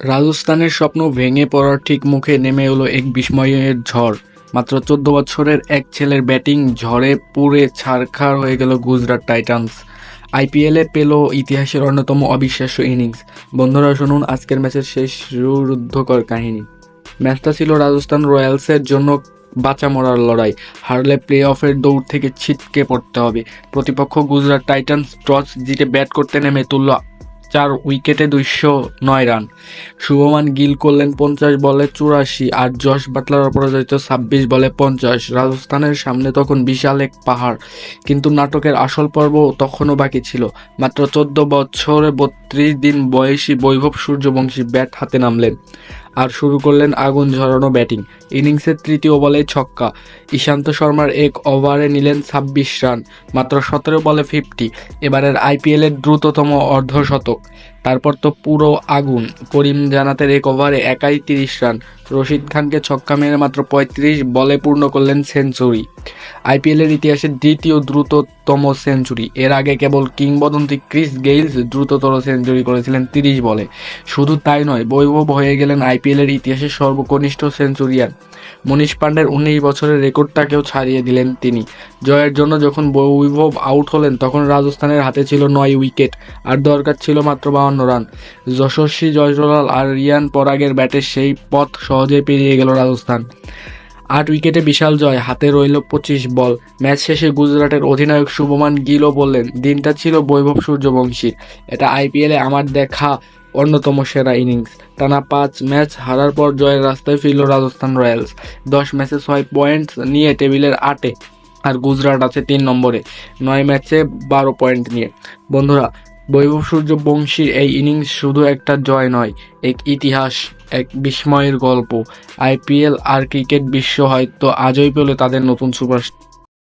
রাজস্থানের স্বপ্ন ভেঙে পড়ার ঠিক মুখে নেমে এলো এক বিস্ময়ের ঝড়। মাত্র চোদ্দ বছরের এক ছেলের ব্যাটিং ঝড়ে পুড়ে ছারখার হয়ে গেল গুজরাট টাইটান্স। আইপিএলে পেল ইতিহাসের অন্যতম অবিশ্বাস্য ইনিংস। বন্ধুরা, শুনুন আজকের ম্যাচের শেষ রুদ্ধকর কাহিনী। ম্যাচটা ছিল রাজস্থান রয়্যালসের জন্য বাঁচা মরার লড়াই। হারলে প্লে অফের দৌড় থেকে ছিটকে পড়তে হবে। প্রতিপক্ষ গুজরাট টাইটান্স টস জিতে ব্যাট করতে নেমে তুলল চার উইকেটে দুইশো নয় রান। শুভমান গিল করলেন পঞ্চাশ বলে চুরাশি আর জশ বাটলার অপরাজিত ছাব্বিশ বলে পঞ্চাশ। রাজস্থানের সামনে তখন বিশাল এক পাহাড়, কিন্তু নাটকের আসল পর্ব তখনও বাকি ছিল। মাত্র চোদ্দ বছরে বত্রিশ দিন বয়সী বৈভব সূর্যবংশী ব্যাট হাতে নামলেন। আর শুরু করলেন আগুন ঝরানো ব্যাটিং। ইনিংসের তৃতীয় বলে ছক্কা। ইশান্ত শর্মার এক ওভারে নিলেন ছাব্বিশ রান, মাত্র সতেরো বলে ফিফটি। এবারের আইপিএলের দ্রুততম অর্ধশতক। তারপর তো পুরো আগুন। করিম জানাতের এক ওভারে একাই তিরিশ রান। রশিদ খানকে ছক্কা মেরে মাত্র পঁয়ত্রিশ বলে পূর্ণ করলেন সেঞ্চুরি। আইপিএলের ইতিহাসে দ্বিতীয় দ্রুততম সেঞ্চুরি। এর আগে কেবল কিংবদন্তি ক্রিস গেইলস দ্রুততর সেঞ্চুরি করেছিলেন তিরিশ বলে। শুধু তাই নয়, বৈভব হয়ে গেলেন আইপিএলের ইতিহাসের সর্বকনিষ্ঠ সেঞ্চুরিয়ান মনীষ পাণ্ডের উনিশ বছরের রেকর্ডটাকেও ছাড়িয়ে দিলেন তিনি। জয়ের জন্য যখন বৈভব আউট হলেন, তখন রাজস্থানের হাতে ছিল নয় উইকেট, আর দরকার ছিল মাত্র বাউন্ন রান। যশস্বী জয়সওয়াল আর রিয়ান পরাগের ব্যাটে সেই পথ সহজেই পেরিয়ে গেল রাজস্থান। আট উইকেটে বিশাল জয়, হাতে রইল পঁচিশ বল। ম্যাচ শেষে গুজরাটের অধিনায়ক শুভমান গিলও বললেন, দিনটা ছিল বৈভব সূর্যবংশীর এটা আইপিএলে আমার দেখা অন্যতম সেরা ইনিংস। টানা পাঁচ ম্যাচ হারার পর জয়ের রাস্তায় ফিরল রাজস্থান রয়্যালস। দশ ম্যাচে ছয় পয়েন্ট নিয়ে টেবিলের আটে, আর গুজরাট আছে তিন নম্বরে। নয় ম্যাচে বারো পয়েন্ট নিয়ে। বন্ধুরা বৈভব সূর্যবংশীর এই ইনিংস শুধু একটা জয় নয়, এক ইতিহাস, এক বিস্ময়ের গল্প। আইপিএল আর ক্রিকেট বিশ্ব হয়তো আজই পেল তাদের নতুন সুপারস্টার।